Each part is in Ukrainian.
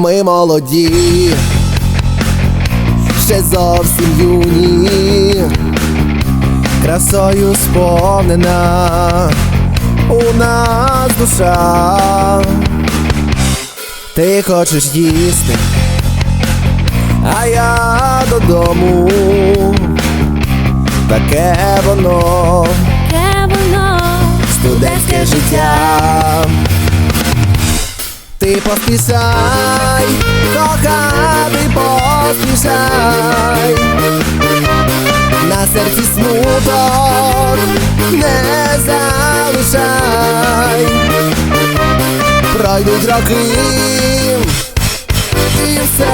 Ми молоді, ще зовсім юні, красою сповнена у нас душа. Ти хочеш їсти, а я додому. Таке воно, Яке воно студентське життя. Ти поспішай, кохати поспішай, на серці смуток не залишай, пройдуть роки, і все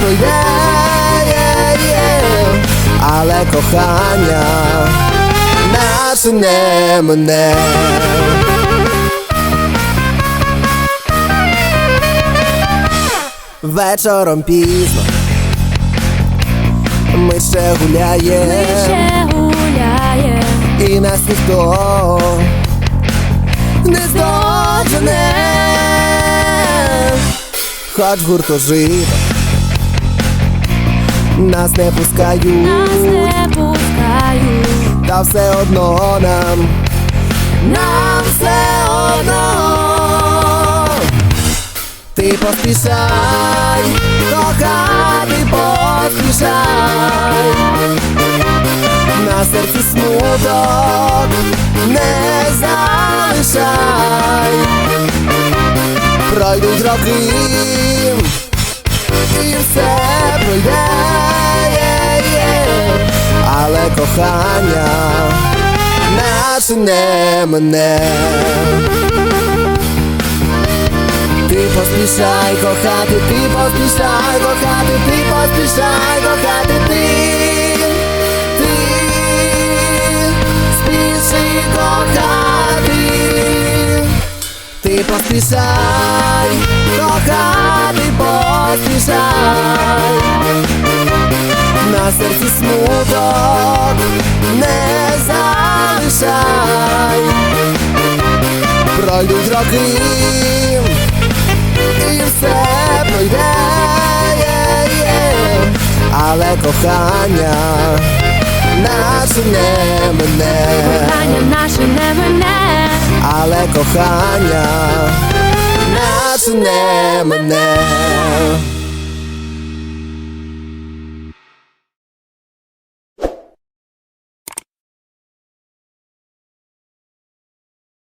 пройде, але кохання наше не мене. Вечором пізно. Ми ще гуляє, ще гуляє, і нас ніхто не здожене, хоч гуртожиток нас не пускають, нас не пускають, та все одно нам, нам все одно. Поспішай, кохати поспішай, на серці смуток не залишай, пройдуть роки, і все пройде, але кохання наше не мене. Поспішай кохати, ти поспішай кохати, ти поспішай кохати, ти, ти спіши кохати, ти поспішай кохати, поспішай, на серці смуток не залишай, пройдуть роки все пройде, але кохання наше не мене, кохання наше не мене, але кохання наше не мене.